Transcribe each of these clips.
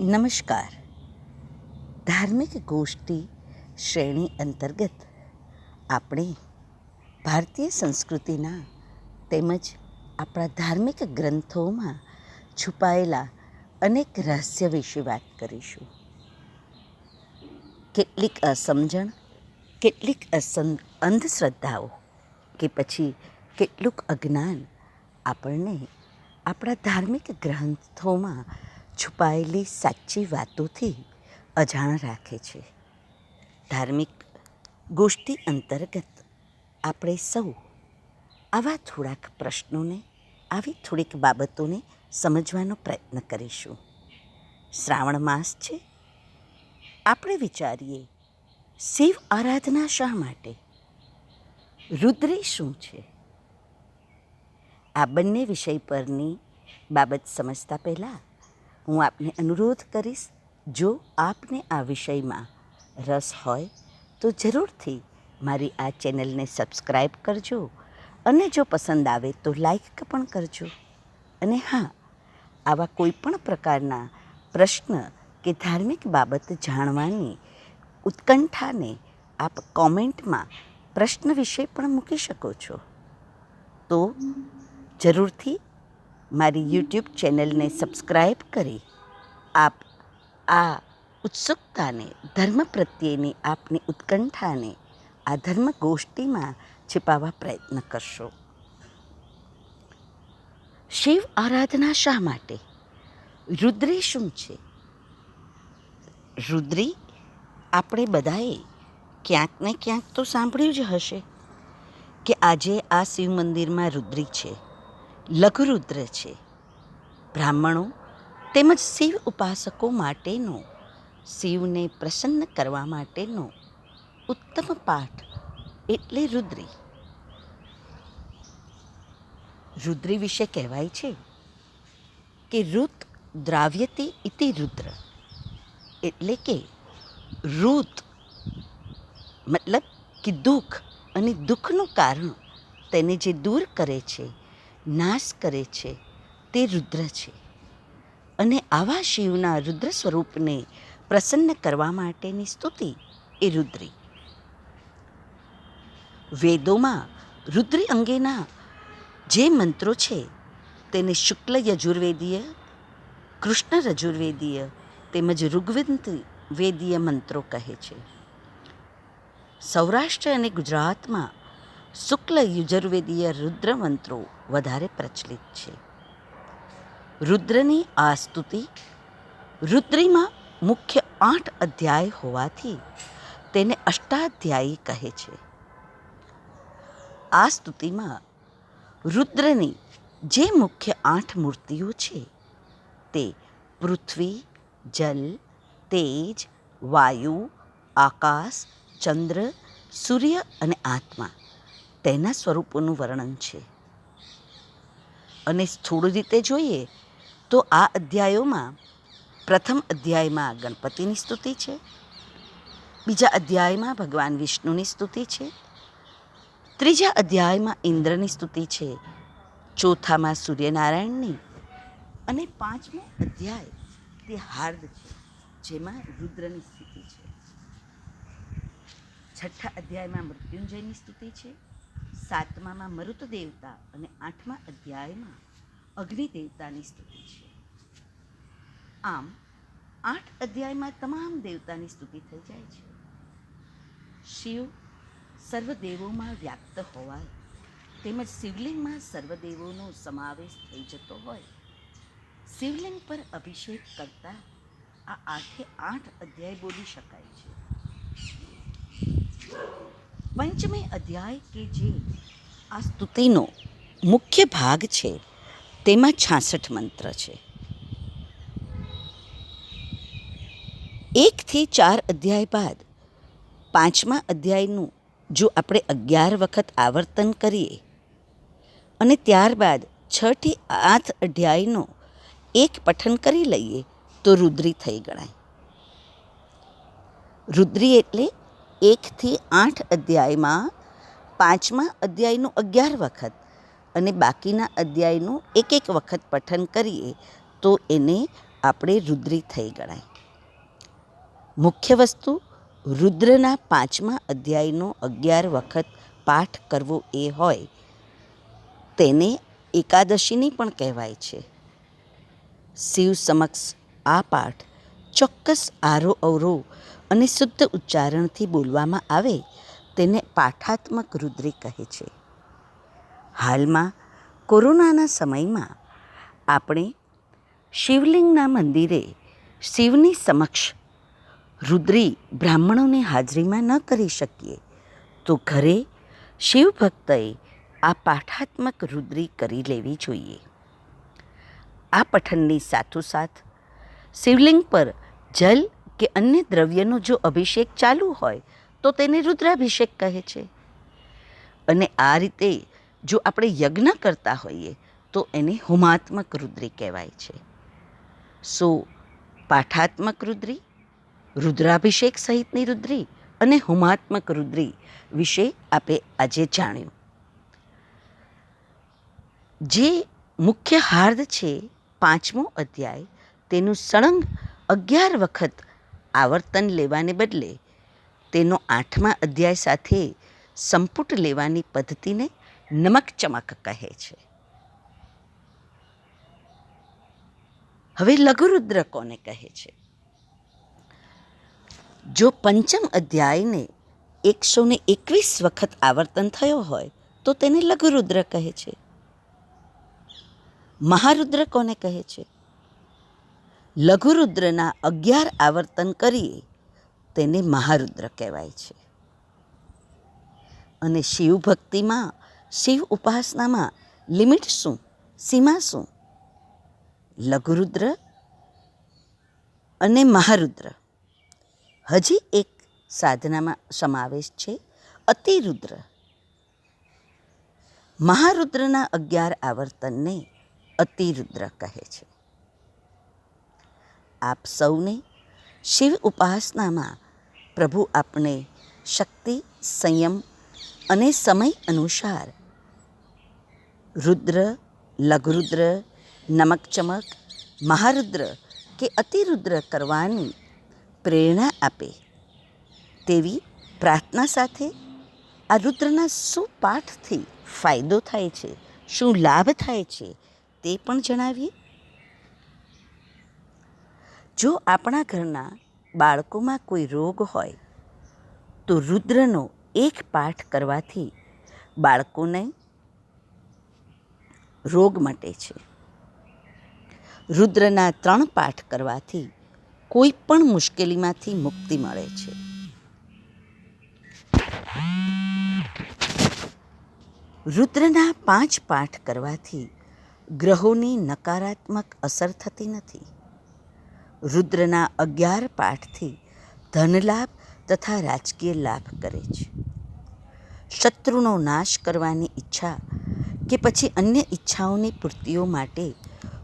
નમસ્કાર. ધાર્મિક ગોષ્ઠી શ્રેણી અંતર્ગત આપણે ભારતીય સંસ્કૃતિના તેમજ આપણા ધાર્મિક ગ્રંથોમાં છુપાયેલા અનેક રહસ્ય વિશે વાત કરીશું. કેટલીક અસમજણ, કેટલીક અસં, અંધશ્રદ્ધાઓ કે પછી કેટલુંક અજ્ઞાન આપણને આપણા ધાર્મિક ગ્રંથોમાં છુપાયેલી સાચી વાતોથી અજાણ રાખે છે. ધાર્મિક ગોષ્ઠી અંતર્ગત આપણે સૌ આવા થોડાક પ્રશ્નોને, આવી થોડીક બાબતોને સમજવાનો પ્રયત્ન કરીશું. શ્રાવણ માસ છે. આપણે વિચારીએ, શિવ આરાધના શા માટે? રુદ્રે શું છે? આ બંને વિષય પરની બાબત સમજતા પહેલાં હું આપને અનુરોધ કરીશ, જો આપને આ વિષયમાં રસ હોય, તો જરૂરથી મારી આ ચેનલને સબસ્ક્રાઈબ કરજો અને જો પસંદ આવે તો લાઈક પણ કરજો. અને હા, આવા કોઈ પણ પ્રકારના પ્રશ્ન કે ધાર્મિક બાબત જાણવાની ઉત્કંઠાને આપ કોમેન્ટમાં પ્રશ્ન વિશે પણ મૂકી શકો છો. તો જરૂરથી મારી યુટ્યુબ ચેનલને સબસ્ક્રાઈબ કરી. આપ આ ઉત્સુકતાને, ધર્મ પ્રત્યેની આપની ઉત્કંઠાને, આ ધર્મ ગોષ્ઠીમાં છિપાવવા પ્રયત્ન કરશો. શિવ આરાધના શા માટે? રુદ્રી શું છે? રુદ્રી, આપણે બધાએ ક્યાંક ને ક્યાંક તો સાંભળ્યું જ હશે કે આજે આ શિવ મંદિરમાં રુદ્રી છે. લઘુરુદ્ર છે. બ્રાહ્મણો તેમજ શિવ ઉપાસકો માટેનો, શિવને પ્રસન્ન કરવા માટેનો ઉત્તમ પાઠ એટલે રુદ્રી. રુદ્રી વિશે કહેવાય છે કે રુત દ્રાવ્યતે ઇતિ રુદ્ર. એટલે કે રુત મતલબ કે દુઃખ અને દુઃખનું કારણ તેને જે દૂર કરે છે નાશ કરે છે, તે રુદ્ર છે. અને આવા શિવના રુદ્ર સ્વરૂપને પ્રસન્ન કરવા માટેની સ્તુતિ એ રુદ્રી. વેદોમાં રુદ્રી અંગેના જે મંત્રો છે, તેને શુક્લ યજુર્વેદીય, કૃષ્ણ રજુર્વેદીય તેમજ ઋગ્વેદ વેદીય મંત્રો કહે છે. સૌરાષ્ટ્ર અને ગુજરાતમાં શુક્લ યુજુર્વેદીય રુદ્ર મંત્રો વધારે પ્રચલિત છે. રુદ્રની આ સ્તુતિ રુદ્રીમાં મુખ્ય આઠ અધ્યાય હોવાથી તેને અષ્ટાધ્યાયી કહે છે. આ સ્તુતિમાં રુદ્રની જે મુખ્ય આઠ મૂર્તિઓ છે તે પૃથ્વી, જલ, તેજ, વાયુ, આકાશ, ચંદ્ર, સૂર્ય અને આત્મા તેના સ્વરૂપોનું વર્ણન છે. અને સ્થૂળ રીતે જોઈએ તો આ અધ્યાયોમાં પ્રથમ અધ્યાયમાં ગણપતિની સ્તુતિ છે. બીજા અધ્યાયમાં ભગવાન વિષ્ણુની સ્તુતિ છે. ત્રીજા અધ્યાયમાં ઇન્દ્રની સ્તુતિ છે. ચોથામાં સૂર્યનારાયણની અને પાંચમો અધ્યાય તે હાર્દ છે, જેમાં રુદ્રની સ્તુતિ છે. છઠ્ઠા અધ્યાયમાં મૃત્યુંજયની સ્તુતિ છે. સાતમામાં મરુત દેવતા અને આઠમા અધ્યાયમાં અગ્નિ દેવતાની સ્તુતિ છે. આમ, આઠ અધ્યાયમાં તમામ દેવતાની સ્તુતિ થઈ જાય છે. શિવ સર્વદેવોમાં વ્યાપ્ત હોવાય તેમજ શિવલિંગમાં સર્વદેવોનો સમાવેશ થઈ જતો હોય, શિવલિંગ પર અભિષેક કરતા આ આઠે આઠ અધ્યાય બોલી શકાય છે. પંચમી અધ્યાય કે જે આ સ્તુતિનો મુખ્ય ભાગ છે, તેમાં છાસઠ મંત્ર છે. એકથી ચાર અધ્યાય બાદ પાંચમા અધ્યાયનું જો આપણે અગિયાર વખત આવર્તન કરીએ, અને ત્યારબાદ છથી આઠ અધ્યાયનો એક પઠન કરી લઈએ, તો રુદ્રી થઈ ગણાય. રુદ્રી એટલે એકથી આઠ અધ્યાયમાં પાંચમા અધ્યાયનું અગિયાર વખત અને બાકીના અધ્યાયનું એક એક વખત પઠન કરીએ તો એને આપણે રુદ્રી થઈ ગણાય. મુખ્ય વસ્તુ, રુદ્રના પાંચમા અધ્યાયનો અગિયાર વખત પાઠ કરવો એ હોય, તેને એકાદશીની પણ કહેવાય છે. શિવ સમક્ષ આ પાઠ ચોક્કસ આરો અવરો અને શુદ્ધ ઉચ્ચારણથી બોલવામાં આવે તેને પાઠાત્મક રુદ્રી કહે છે. હાલમાં કોરોનાના સમયમાં આપણે શિવલિંગના મંદિરે શિવની સમક્ષ રુદ્રી બ્રાહ્મણોની હાજરીમાં ન કરી શકીએ તો ઘરે શિવ ભક્તએ આ પાઠાત્મક રુદ્રી કરી લેવી જોઈએ. આ પઠનની સાથોસાથ શિવલિંગ પર જલ કે અન્ય દ્રવ્યનો જો અભિષેક ચાલુ હોય, તો તેને રુદ્રાભિષેક કહે છે. અને આ રીતે જો આપણે યજ્ઞ કરતા હોઈએ, તો એને હોમાત્મક રુદ્રી કહેવાય છે. સો, પાઠાત્મક રુદ્રી, રુદ્રાભિષેક સહિતની રુદ્રી અને હોમાત્મક રુદ્રી વિશે આપે આજે જાણ્યું. જે મુખ્ય હાર્દ છે પાંચમો અધ્યાય, તેનું સળંગ અગિયાર વખત આવર્તન લેવાને બદલે તેનો આઠમા અધ્યાય સાથે સંપુટ લેવાની પદ્ધતિને નમક ચમક કહે છે. હવે લઘુરુદ્ર કોને કહે છે? જો પંચમ અધ્યાયને એકસો ને એકવીસ વખત આવર્તન થયો હોય, તો તેને લઘુરુદ્ર કહે છે. મહારુદ્ર કોને કહે છે? લઘુરુદ્રના અગિયાર આવર્તન કરીએ, તેને મહારુદ્ર કહેવાય છે. અને શિવ ભક્તિમાં, શિવ ઉપાસનામાં લિમિટ શું, સીમા શું? લઘુરુદ્ર અને મહારુદ્ર. હજી એક સાધનામાં સમાવેશ છે, અતિરુદ્ર. મહારુદ્રના અગિયાર આવર્તનને અતિરુદ્ર કહે છે. આપ સૌને શિવ ઉપાસનામાં પ્રભુ આપને શક્તિ, સંયમ અને સમય અનુસાર રુદ્ર, લઘુરુદ્ર નમક ચમક મહારુદ્ર કે અતિરુદ્ર કરવાની પ્રેરણા આપે. તેવી પ્રાર્થના સાથે આ રુદ્રના શું પાઠથી ફાયદો થાય છે, શું લાભ થાય છે તે પણ જણાવીએ. જો આપણા ઘરના બાળકોમાં કોઈ રોગ હોય, તો રુદ્રનો એક પાઠ કરવાથી બાળકોને રોગ મટે છે. રુદ્રના ત્રણ પાઠ કરવાથી કોઈ પણ મુશ્કેલીમાંથી મુક્તિ મળે છે. રુદ્રના પાંચ પાઠ કરવાથી ગ્રહોની નકારાત્મક અસર થતી નથી. રુદ્રના અગિયાર પાઠથી ધનલાભ તથા રાજકીય લાભ કરે છે. શત્રુનો નાશ કરવાની ઈચ્છા કે પછી અન્ય ઈચ્છાઓની પૂર્તિઓ માટે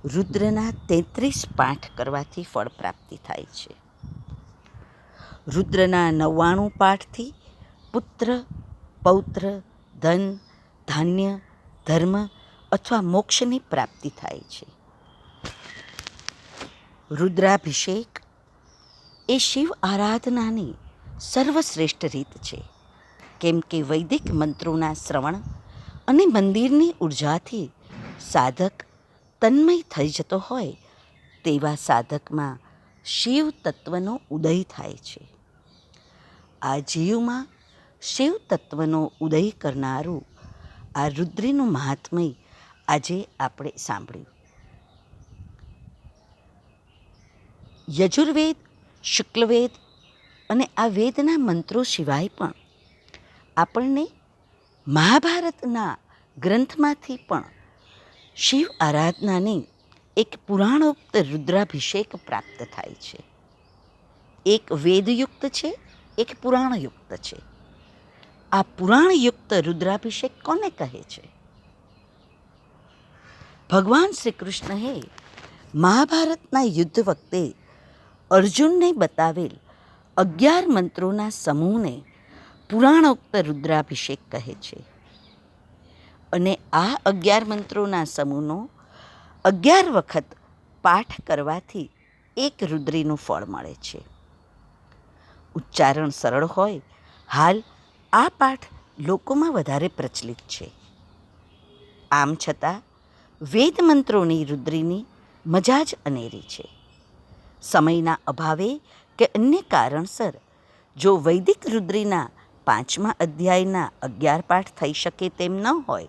રુદ્રના તેત્રીસ પાઠ કરવાથી ફળ પ્રાપ્તિ થાય છે. રુદ્રના નવ્વાણું પાઠથી પુત્ર, પૌત્ર, ધન, ધાન્ય, ધર્મ અથવા મોક્ષની પ્રાપ્તિ થાય છે. રુદ્રાભિષેક એ શિવ આરાધનાની સર્વશ્રેષ્ઠ રીત છે. કેમ કે વૈદિક મંત્રોના શ્રવણ અને મંદિરની ઉર્જાથી સાધક તન્મય થઈ જતો હોય તેવા સાધકમાં શિવ તત્વનો ઉદય થાય છે. આ જીવમાં શિવ તત્વનો ઉદય કરનારું આ રુદ્રીનું મહાત્મય આજે આપણે સાંભળ્યું. યજુર્વેદ, શુક્લવેદ અને આ વેદના મંત્રો સિવાય પણ આપણને મહાભારતના ગ્રંથમાંથી પણ શિવ આરાધનાની એક પુરાણોક્ત રુદ્રાભિષેક પ્રાપ્ત થાય છે. એક વેદયુક્ત છે, એક પુરાણયુક્ત છે. આ પુરાણયુક્ત રુદ્રાભિષેક કોને કહે છે? ભગવાન શ્રી કૃષ્ણએ મહાભારતના યુદ્ધ વખતે અર્જુનને બતાવેલ અગિયાર મંત્રોના સમૂહને પુરાણોક્ત રુદ્રાભિષેક કહે છે. અને આ અગિયાર મંત્રોના સમૂહનો અગિયાર વખત પાઠ કરવાથી એક રુદ્રીનું ફળ મળે છે. ઉચ્ચારણ સરળ હોય, હાલ આ પાઠ લોકોમાં વધારે પ્રચલિત છે. આમ છતાં વેદ મંત્રોની રુદ્રીની મજા જ અનેરી છે. સમયના અભાવે કે અન્ય કારણસર, જો વૈદિક રુદ્રીના પાંચમા અધ્યાયના અગિયાર પાઠ થઈ શકે તેમ ન હોય,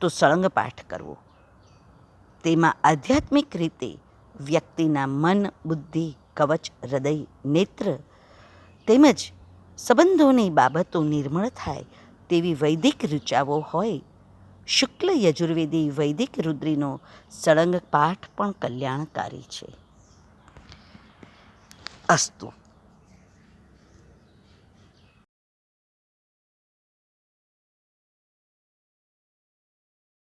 તો સળંગ પાઠ કરવો. તેમાં આધ્યાત્મિક રીતે વ્યક્તિના મન, બુદ્ધિ, કવચ, હૃદય, નેત્ર તેમજ સંબંધોની બાબતો નિર્મળ થાય તેવી વૈદિક ઋચાઓ હોય, શુક્લ યજુર્વેદી વૈદિક રુદ્રીનો સળંગ પાઠ પણ કલ્યાણકારી છે. Astu.